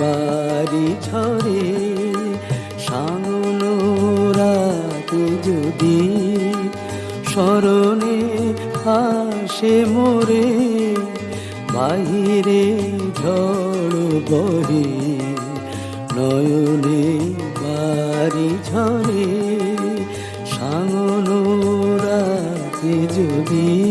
বাড়ি ঝরে সাঙনো রাতে যদি স্মরণে আসে মোরে, বাহিরে ঝড় বহে, নয়নে বাড়ি ঝরে সাঙন রাতে যদি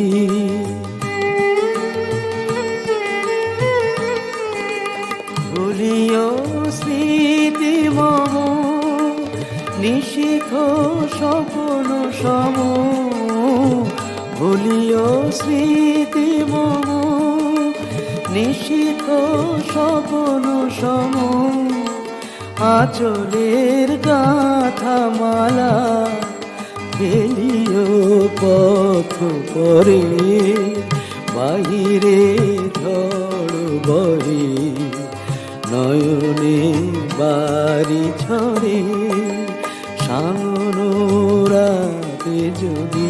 স্মৃতি মম নিশিখ স্বপন সম। আচলের গাথা মালা ফেলিও পথ করে বাহিরে ঝড় বহে নয়নে বাড়ি ছড়ে সামন রাতে যদি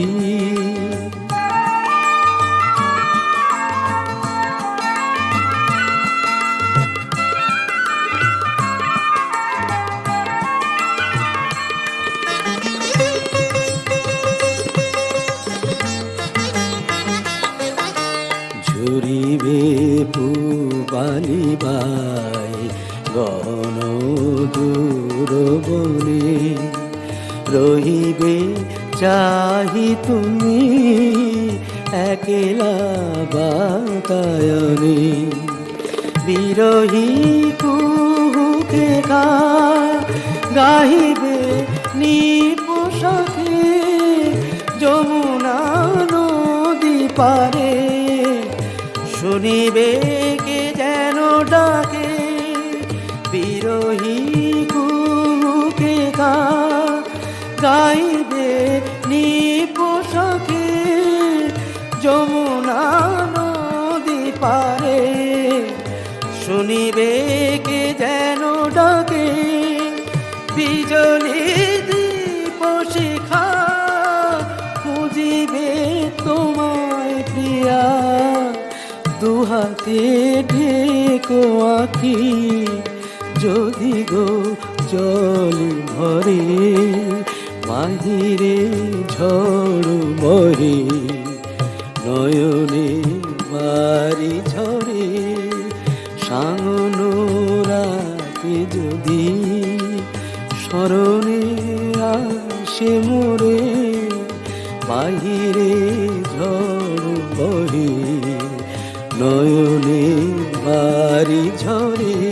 রহিবে চাহি তুমি একলা বাতায়নে। বিরহী কুহুকে গা গাহিবে নিপোষাকে যমুনা নদী পারে। শুনিবে দুহাতে ঢেকো আঁকি যদি গো জল ভরে মাহিরে ঝড় মরে, নয়নে বাড়ি ঝরে, সাঙন রাতে যদি স্মরণে আসে মোরে, বাহিরে ঝড় বহে। নয়নে বাড়ি ঝরে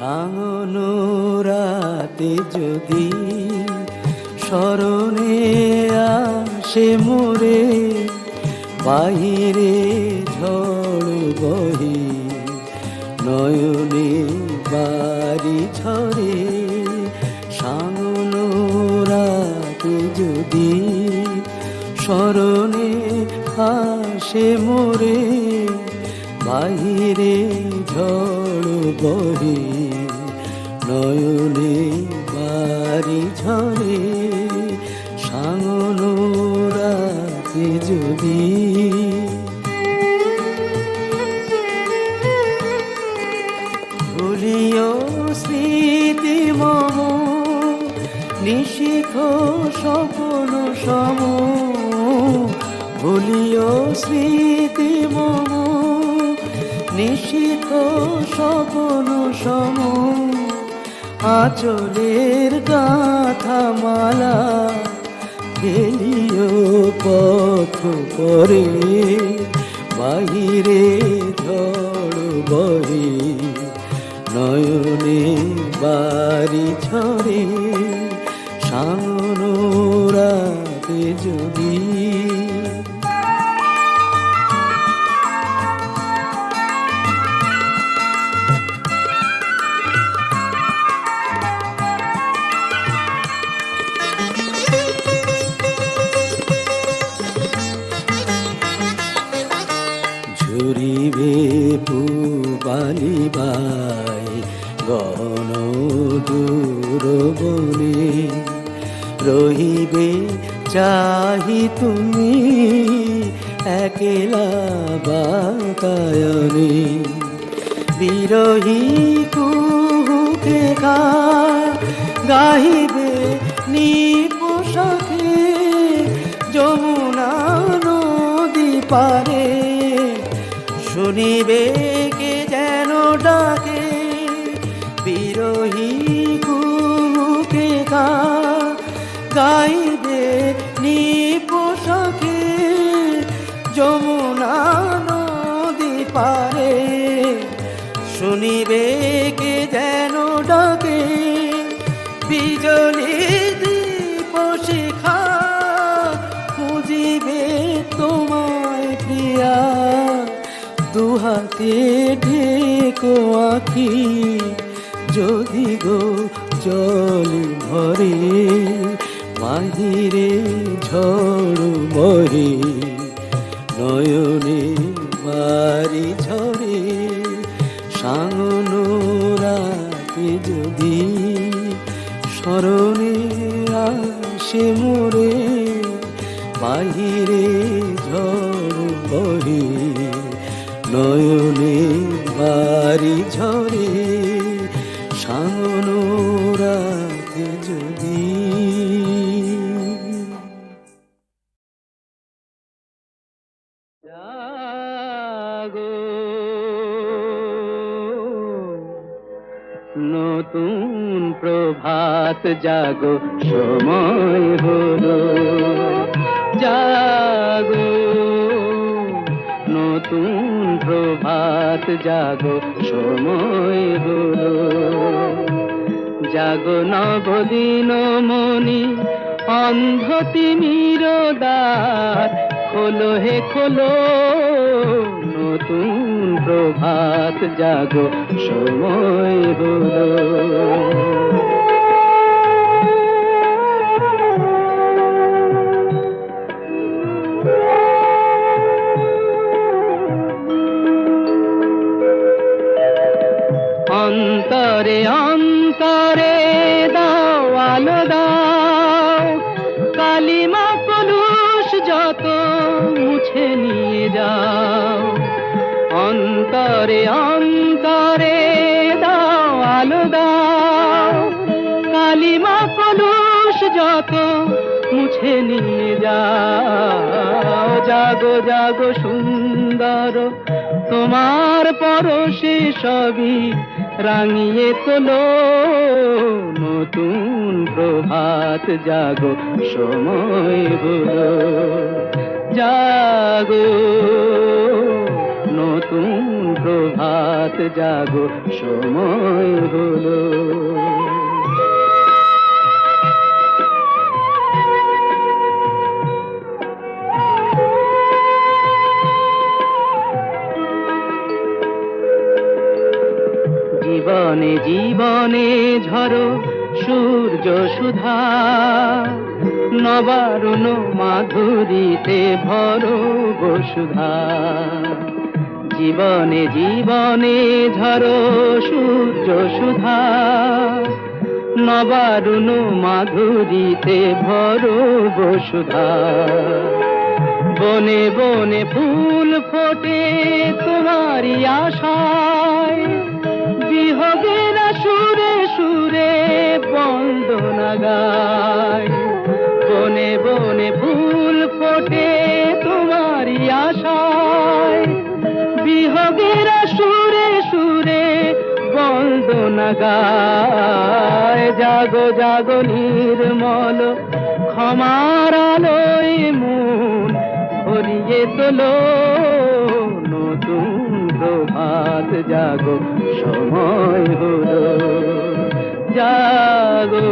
সাঙন রাতে যদি স্মরণে আসে মোরে, বাহিরে ঝড় বহে, নয়নে বাড়ি ঝরে। সাঙন রাতে যদি স্মরণে আসে মোরে, বাহিরে ঝড় বহে। স্বপন সম ভুলিও স্মৃতি মম নিশিখ স্বপন সম, আচলের গাথা মালা ফেলিও পথ পরে বাহিরে ঝড় বহে নয়নে বাড়ি ছড়ে সামন রাতে যদি ঝুরিবে পুবালি বাই গহন দূর বনে রহিবে চাহি তুমি একলা বাতায়নে বিরহী কুহুকে গাহিবে নিপোষকে যমুনা নদী পারে। শুনিবে কে যেন ডাকে, বিরহী কুহুকে গা গাইবে নিপোষকে যমুনা নদী পারে। শুনিবে কে যেন ডাকে, বিজলি দীপ শিখা, খুঁজিবে তোমায় প্রিয়া। দুহাতে ঢেকো আখি যদি গো জল ভরে বাহিরে ঝড় মরি নয়নে জাগো সময় হলো। জাগো, নতুন প্রভাত জাগো, সময় হলো। জাগো নবদিন মনি অন্ধ তিমির দ্বার খোলো হে খোলো, নতুন প্রভাত জাগো, সময় হলো। অন্তরে অন্তরে দাও আলো দাও। কালিমা কলুষ যত মুছে নিয়ে যাও। জাগো জাগো সুন্দর, তোমার পরশে সবই রাঙিয়ে তোলো। নতুন প্রভাত জাগো, সময় হলো। জাগো। নতুন প্রভাত জাগো সময় হলো। জীবনে জীবনে ঝরো সূর্য সুধা। নবারুণ মাধুরীতে ভর বসুধা। জীবনে জীবনে ঝরো সূর্য সুধা। নবারুণ মাধুরীতে ভর বসুধা। বনে বনে ফুল ফোটে তোমারই আশায়। বিহগের সুরে সুরে বন্দনা গায়। বনে বনে ফুল ফোটে বন্দনা গায়। জাগো জাগো নির্মল, ক্ষমার আলোয় মন ভরিয়ে তোলো। নতুন প্রভাত জাগো, সময় হলো। জাগো,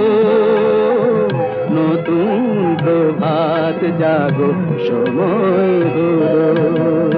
নতুন প্রভাত জাগো, সময় হলো।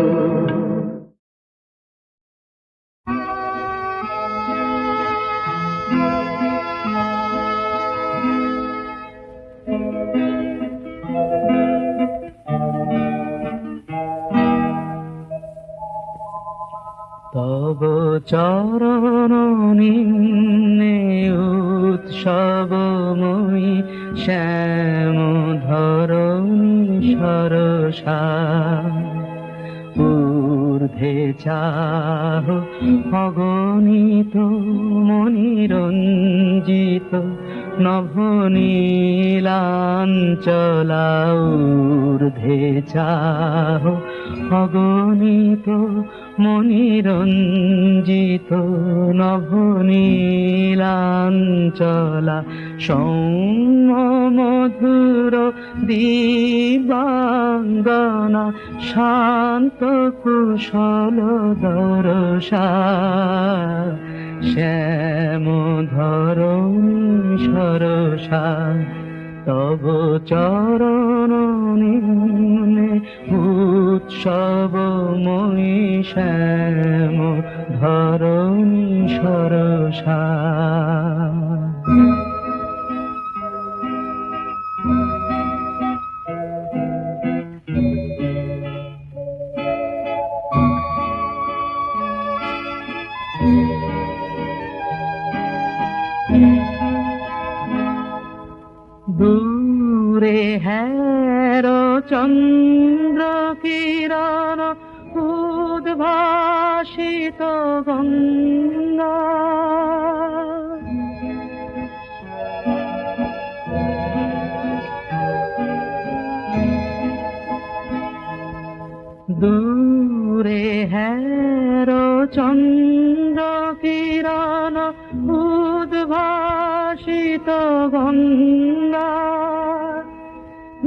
চাহ অগণিত মনিরঞ্জিত নভনীলাঞ্চলা সৌম্য মধুর দিবাঙ্গনা শান্ত কুশল দরসা শ্যাম ধরণী সরসা। তব চরণ নিম্নে মহিষ ধরণী সরসা। দূরে হ্যার চন্দ্র কিরণ উদ্ভাসিত গঙ্গা। দূরে হ্যার চন্দ্র কিরণ উদ্ভাসিত গঙ্গা।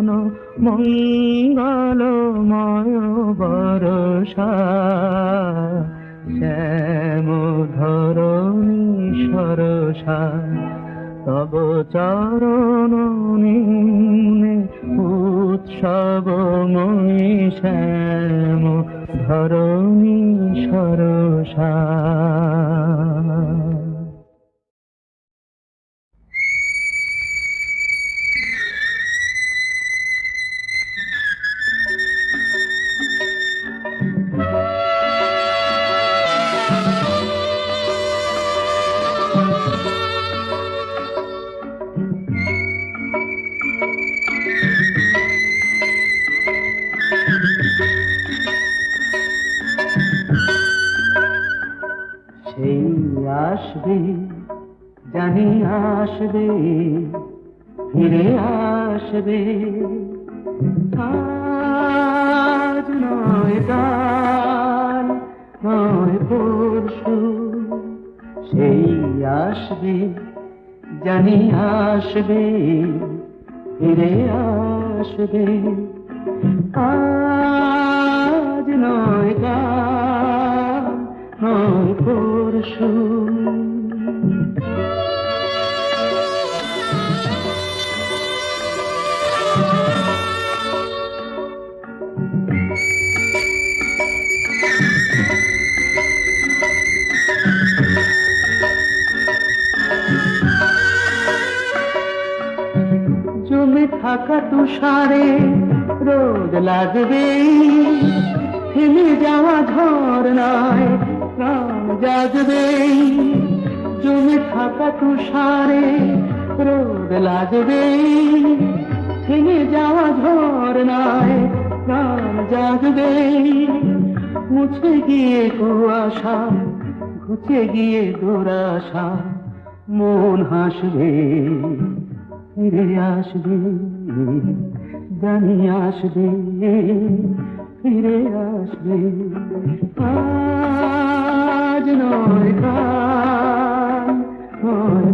পরিবেশন মঙ্গলময় বরষা। শ্যাম ধরণী সরসা তব চরণ উৎসব উৎসবময়ী শ্যাম ধরণী সরসা। আসবে জানি আসবে, ফিরে আসবে। আজ নয় কাল, নয় পরশু, সেই আসবে, জানি আসবে, ফিরে আসবে। আজ নয় কাল, নয় পরশু। থাকা তুষারে রোদ লাগবে। থেমে যাওয়া ঝর্ণায় প্রাণ জাগবে। জমে থাকা তুষারে রোদ লাগবে। থেমে যাওয়া ঝর্ণায় প্রাণ জাগবে। মুছে গিয়ে কুয়াশা ঘুচে গিয়ে দুরাশা মন হাসবে, ফিরে আসবে। জানি আসবে ফিরে আসবে। আজ নয় কাল নয়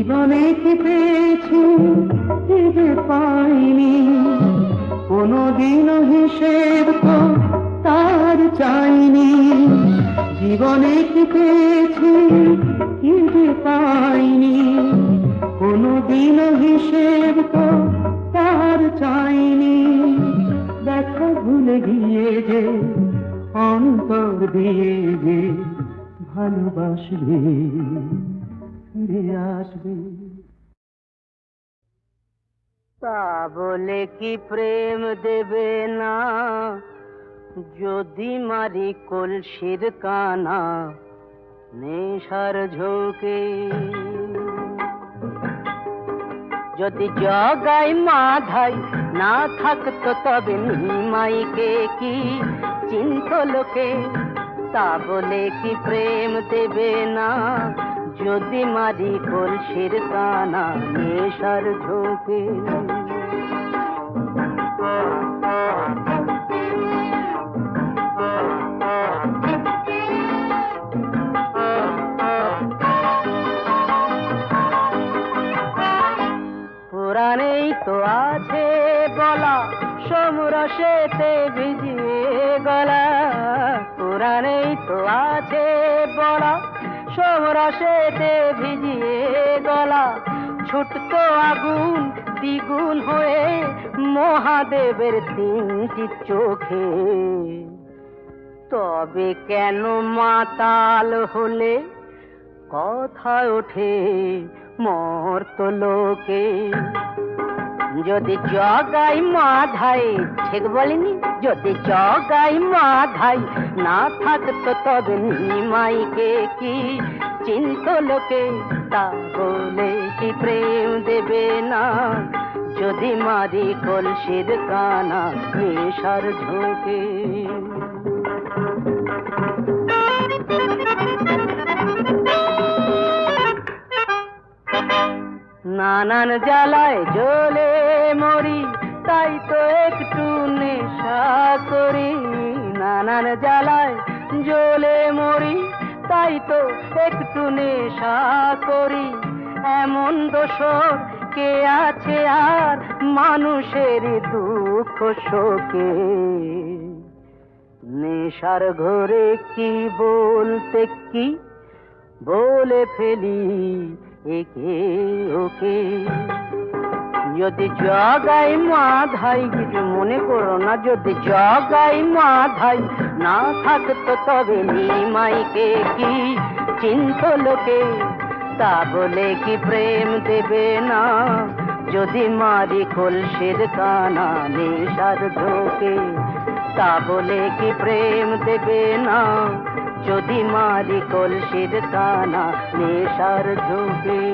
জীবনে কি পেয়েছি যে পাইনি। কোনোদিনও হিসেব তো তার চাইনি। জীবনে কি পেয়েছি কি যে পাইনি। কোনোদিনও হিসেব তো তার চাইনি। দেখা ভুলে গিয়ে যে, অন্তর দিয়ে যে ভালোবাসবে ফিরে আসবে। তা বলে কি প্রেম দেবে না? যদি মারি কলসির কানা, নেশার ঝোঁকে। যদি জগাই মাধাই না থাকতো তবে নিমাইকে কি চিন্ত লোকে? তা বলে কি প্রেম দেবে না? যদি মারি কলসির কানা নেশার ঝোঁকে। পুরাণেই তো আছে বলা সমরসেতে ভিজিয়ে গলা। সমরসেতে ভিজিয়ে গলা। ছুটতো আগুন, দ্বিগুণ হয়ে মহাদেবের তিনটি চোখে। তবে কেন মাতাল হলে? কথা ওঠে মর্ত লোকে। যদি জগাই মাধাই, ঠিক বলিনি? যদি জগাই মাধাই, না থাকতো তবে নিমাইকে কি? চিন্ত লোকে তা বলে কি প্রেম দেবে না? যদি মারি কলসির কানা, নেশার ঝোঁকে। নানান জ্বালায় জ্বলে মরি, তাই তো একটু নেশা করি। নানান জ্বালায় জ্বলে মরি, তাই তো একটু নেশা করি। এমন দোষর কে আছে আর মানুষের দুঃখ শোকে? নেশার ঘরে কি বলতে কি? বলে ফেলি একে ওকে। যদি জগাই মাধাই, কিছু মনে করো না, যদি জগাই মাধাই, না থাকতো তবে নিমাইকে কি চিন্ত লোকে? তা বলে কি প্রেম দেবে না? যদি মারি কলসির কানা, নেশার ঝোঁকে তা বলে কি প্রেম দেবে না? যদি মারি কলসির কানা নেশার ঝোঁকে।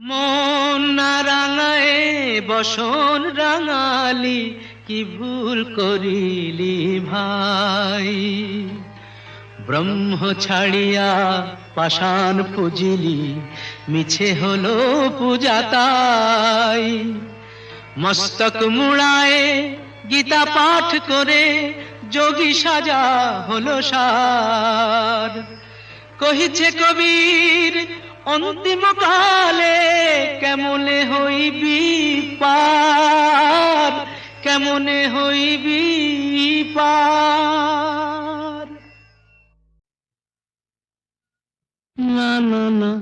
মন না রাঙায়, বসন রাঙালি, কি ভুল করিলি ভাই? ব্রহ্ম ছাড়িয়া পাষাণ পুজিলি, মিছে হলো পূজা তাই। মস্তক মুড়ায় গীতা পাঠ করে যোগী সাজা হলো সার। কহিছে কবির, অন্তিম কালে কেমনে হইবি পার? কেমনে হইবি পার? না না না,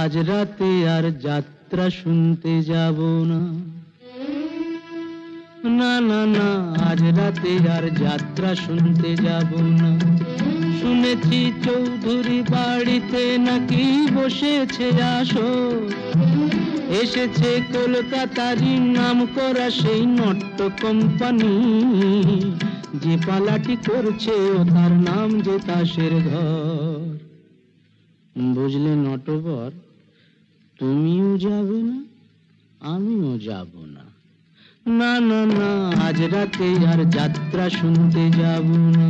আজ রাতে আর যাত্রা শুনতে যাব না। না না না, আজ রাতে আর যাত্রা শুনতে যাব না। শুনেছি চৌধুরী বাড়িতে নাকি বসেছে আসো এসেছে কলকাতারই নাম করা সেই নট্য কোম্পানি। যে পালাটি করছে ও তার নাম যে তাসের ঘর। বুঝলে নটবর, তুমিও যাবে না, আমিও যাব না। না না না, আজ রাতে আর যাত্রা শুনতে যাব না।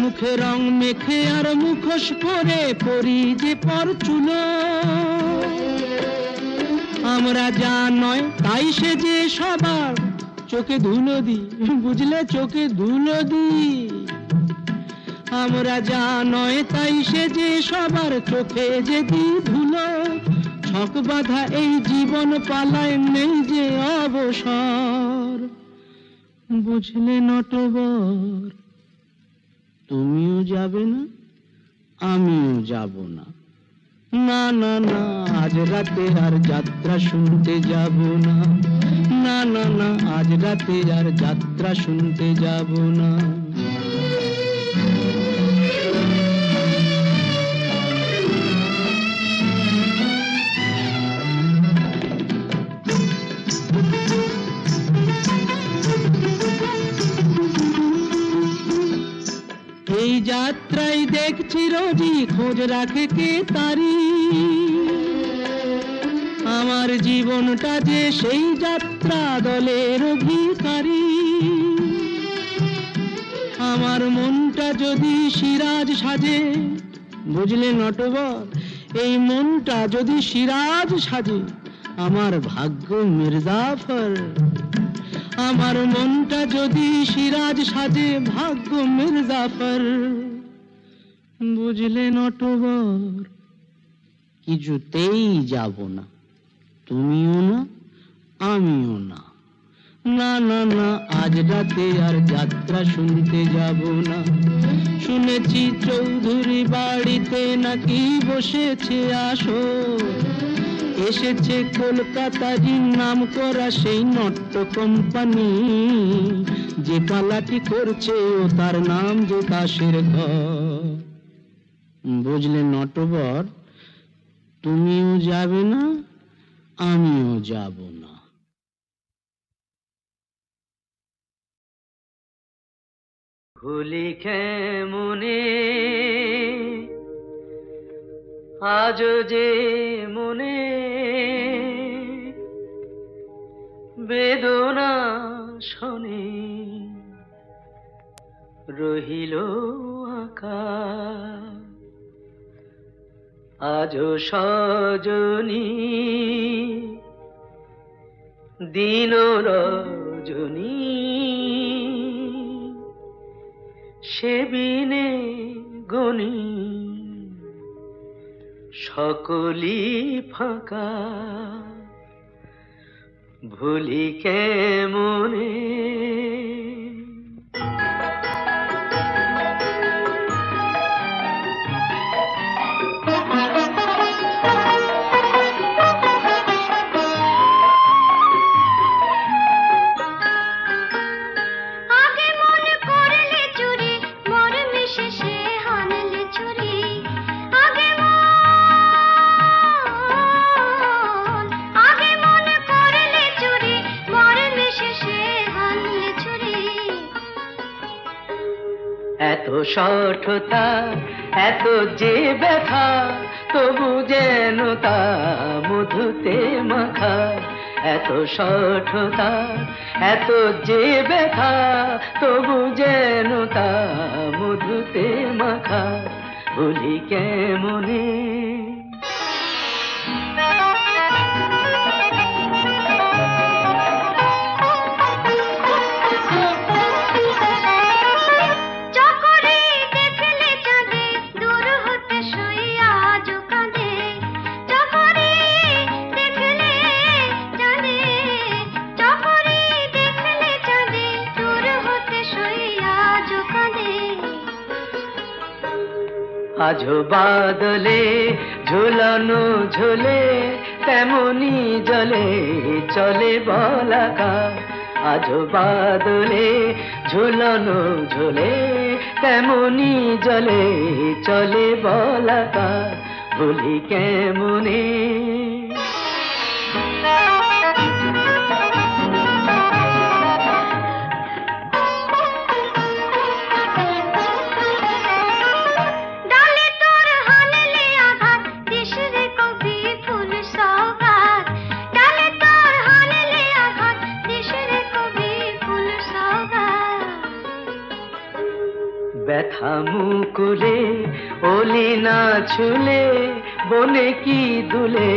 মুখে রং মেখে আর মুখোশ পরে পরি যে পর চুলো আমরা যা নয়, তাই সে যে সবার চোখে ধুলো দি, বুঝলে চোখে ধুলো দি। আমরা যা নয়, তাই সে যে সবার চোখে যে দি ধুলো, ছক বাঁধা এই জীবন পালায় নেই যে অবসর। বুঝলে নটবর, তুমিও যাবে না, আমিও যাব না। না না না, আজ রাতে আর যাত্রা শুনতে যাব না। না না না, আজ রাতে আর যাত্রা শুনতে যাব না। যাত্রায় দেখছি রোজি খোঁজ রাখে কে তারি? আমার জীবনটা যে সেই যাত্রা দলের অধিকারী। আমার মনটা যদি সিরাজ সাজে, বুঝলে নটবর, এই মনটা যদি সিরাজ সাজে, আমার ভাগ্য মির্জাফর আমার মনটা যদি সিরাজ সাজে, ভাগ্য মির্জাফর বুঝলে নটবর। কিছুতেই যাব না। তুমিও না, আমিও না। না না না, আজ রাতে আর যাত্রা শুনতে যাব না। শুনেছি চৌধুরী বাড়িতে নাকি বসেছে আসো এসেছে কলকাতারই নাম করা সেই নট্য কোম্পানি। যে পালাটি করছে ও তার নাম যে কাশের ঘর। বুঝলে নটবর, তুমিও যাবে না, আমিও যাব না। ভুলি মনে আজ যে মনে বেদনা শোনে, রহিল আকা আজ সজনী। দিন রজনী সেবিনে গণী। সকলি ফাঁকা। ভুলি কেমনে? আগে চুরি এত যে ব্যথা, তবু যেন তা মধুতে মাখা। এত সঠতা এত যে ব্যথা, তবু যেন তা মধুতে মাখা। বলি কেমনে আজো বাদলে, ঝুলানো ঝুলে, তেমনি জলে চলে বলাকা। আজো বাদলে, ঝুলানো ঝুলে, তেমনি জলে চলে বলাকা। বলি কেমনে ব্যথা মুকুলে ওলি না ছুলে, বনে কি দুলে,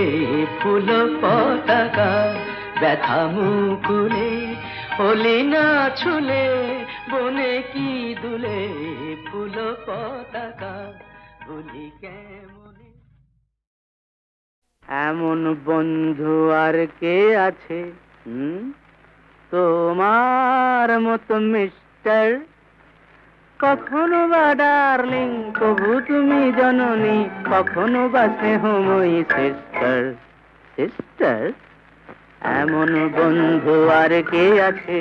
ফুল পতাকা ব্যথা মুকুলে। ওলি না ছুলে, বনে কি দুলে, ফুল পতাকা বলি কেমনে? এমন বন্ধু আর কে আছে? হুম? তোমার মতো মিস্টার কখনো বা ডার্লিং কবু তুমি জননী, কখনো বা স্নেহময়ী সিস্টার সিস্টার এমন বন্ধু আর কে আছে?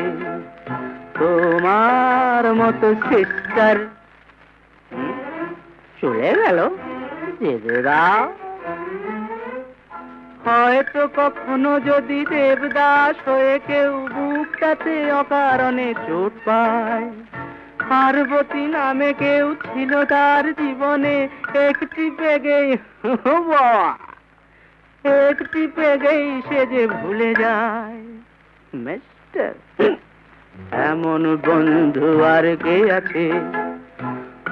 তোমার মতো সিস্টার চলে গেল দাও হয়তো কখনো যদি দেবদাস হয়ে কেউ বুকটাতে অকারণে চোট পায় পার্বতী নামে কেউ ছিল তার জীবনে। একটি পেগেই একটি পেগেই সে যে ভুলে যায়। মিস্টার, এমন বন্ধু আর কে আছে?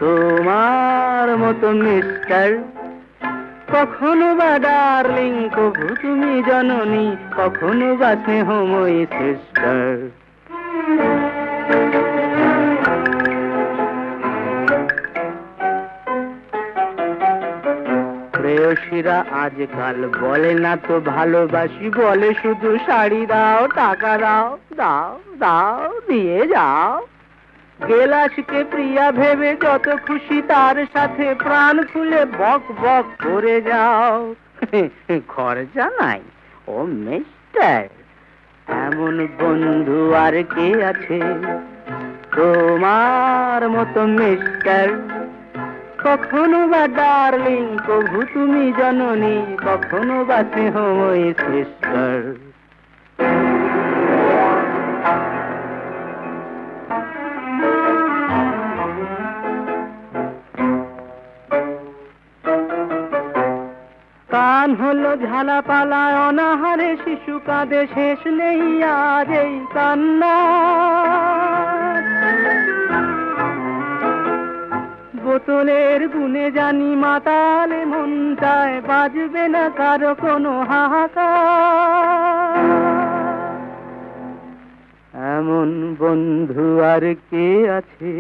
তোমার মতো মিস্টার। কখনো বা ডার্লিং কবু তুমি জননী, কখনো বা স্নেহময়ী সিস্টার। প্রেয়সীরা আজকাল বলে না তো ভালোবাসি, বলে শুধু শাড়ি দাও, টাকা দাও দাও দাও, দিয়ে যাও। গেলাসকে প্রিয়া ভেবে যত খুশি তার সাথে প্রাণ খুলে বক বক করে যাও। খরচা নাই, ও মিস্টার। এমন বন্ধু আর কে আছে? তোমার মতো মিস্টার। কখনো বা ডার্লিং কভু তুমি জননী, কখনো বা স্নেহময়ী সিস্টার কান হলো ঝালাপালায় অনাহারে শিশু কাঁদে, শেষ নেই আজ এই কান্না। বোতলের গুনে জানি মাতালে, মন চায় বাজবে না কারও কোনো হাহাকার। এমন বন্ধু আর কে আছে?